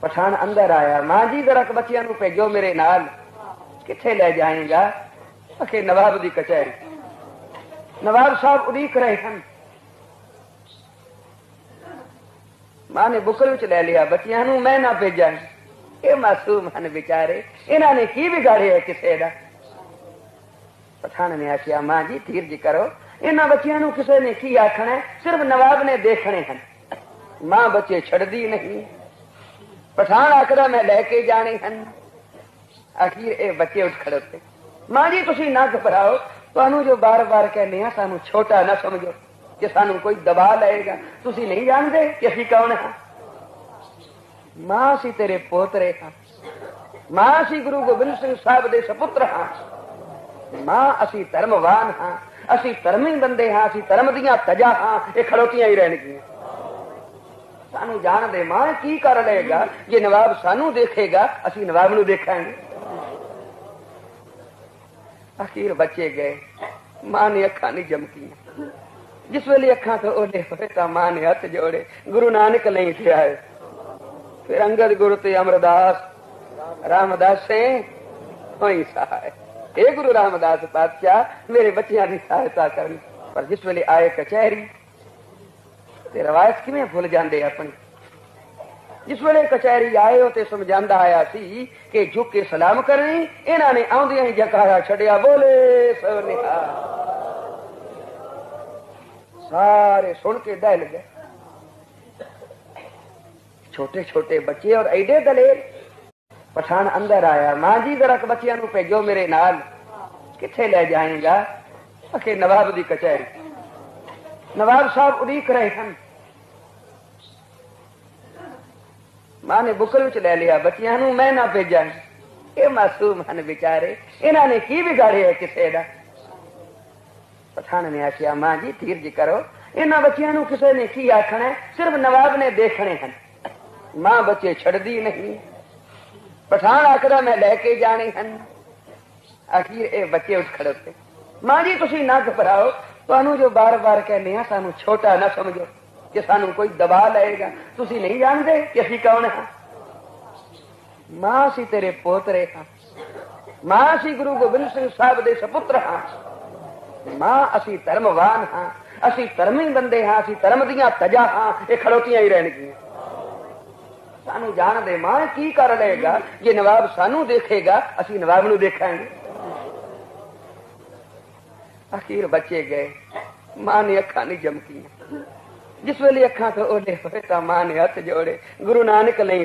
پٹھان اندر آیا ماں جی ذرا بچیا نو بھیجو میرے نال کتنے لے جائے گا اکھے نواب دی کچہری نواب صاحب اڑیک رہے سن ماں نے بکر چ لے لیا بچیا نو میں نہ بھیجا یہ معصوم ہیں بیچارے انہوں نے کی بگاڑیا کسی کا پٹھان نے آخیا ماں جی تیر جی کرو یہاں بچیا نو کسی نے کی آخنا صرف نواب نے دیکھنے ہیں ماں بچے چڑتی نہیں پٹھان آخر میں لے کے جانے ہیں آخر یہ بچے اٹھ کھڑوتے ماں جی تھی نہ گھبراؤ تمہوں جو بار بار کہنے ہیں سانو چھوٹا نہ سمجھو کہ سانو کوئی دبا لے گا۔ تھی نہیں جانتے کہ اسی کون ہاں۔ ماں سی تیرے پوترے ہاں۔ ماں سی گرو گوبند سنگھ صاحب دے سپتر ہاں۔ ماں اسی دھرموان ہاں۔ اسی ترمی بندے ہاں۔ اسی ترم دیاں تجا ہاں۔ یہ کھڑوتیاں ہی رہن گیاں۔ سانو جان دے ماں کی کر لے گا یہ نواب سانو دیکھے گا اسی نواب نو دیکھیں گے اخیر بچے گئے ماں نے اکھا نہیں جمکی جس ویلے اکھا تو اوڑے ہوئے تا ماں نے ہاتھ جوڑے گرو نانک نہیں تھے آئے پھر انگد گرو تے امرداس رامداس سے ہوئی سہائے اے گرو رامداس بادشاہ میرے بچیاں دی سہایتا کرنی پر جس ویلے آئے کچہری ਤੇ ਰਵਾਇਤ ਕਿਵੇਂ ਭੁੱਲ ਜਾਂਦੇ ਆਪਣੀ ਜਿਸ ਵੇਲੇ ਕਚਹਿਰੀ ਆਏ ਉਹ ਤੇ ਸਮਝਾਉਂਦਾ ਆਇਆ ਸੀ ਕਿ ਝੁੱਕ ਕੇ ਸਲਾਮ ਕਰਨੀ ਇਹਨਾਂ ਨੇ ਆਉਂਦਿਆਂ ਹੀ ਜਕਾਰਾ ਛੱਡਿਆ ਬੋਲੇ ਸੋ ਨਿਹਾਲ ਸਾਰੇ ਸੁਣ ਕੇ ਡਹਿਲ ਗਏ ਛੋਟੇ ਛੋਟੇ ਬੱਚੇ ਔਰ ਐਡੇ ਦਲੇਰ ਪਠਾਨ ਅੰਦਰ ਆਇਆ ਮਾਂ ਜੀ ਜ਼ਰਾ ਕੁ ਬੱਚਿਆਂ ਨੂੰ ਭੇਜੋ نواب صاحب اڑیک رہے سن ماں نے بکل چ لے لیا، بچیاں نو میں نہ بھیجا یہ معصوم ہیں بیچارے انہوں نے کی بگاڑیا ہے کسی کا پٹھان نے آخیا ماں جی تیر جی کرو۔ یہاں بچیاں نو کسے نے کی آخنا ہے؟ صرف نواب نے دیکھنے ہیں ماں بچے چھڑتی نہیں۔ پٹھان آخر میں لے کے جانے ہیں آخر یہ بچے اٹھ کھڑے ماں جی تھی نہ گھبراؤ تو جو بار بار کہنے ہیں سانو چھوٹا نہ سمجھو کہ سانو کوئی دبا لے گا۔ تھی نہیں جانتے کہ اسی کون ہاں۔ ماں سی تیرے پوترے ہاں۔ ماں سی گرو گوبند سنگھ صاحب دے سپتر ہاں۔ ماں، اسی دھرموان ہاں۔ اسی ترمی بندے ہاں اسی ترم دیا تجا ہاں۔ یہ کھڑوتیاں ہی رہن گیا سانو جان دے ماں، کی کر لے گا؟ یہ نواب سانو دیکھے گا، اسی نواب نو دیکھیں گے۔ اخیر بچے گئے۔ ماں نے اکھا نہیں جمکی جس ویلے اکھا تو اولے ہوئے تا ماں نے ہاتھ جوڑے۔ گرو نانک نہیں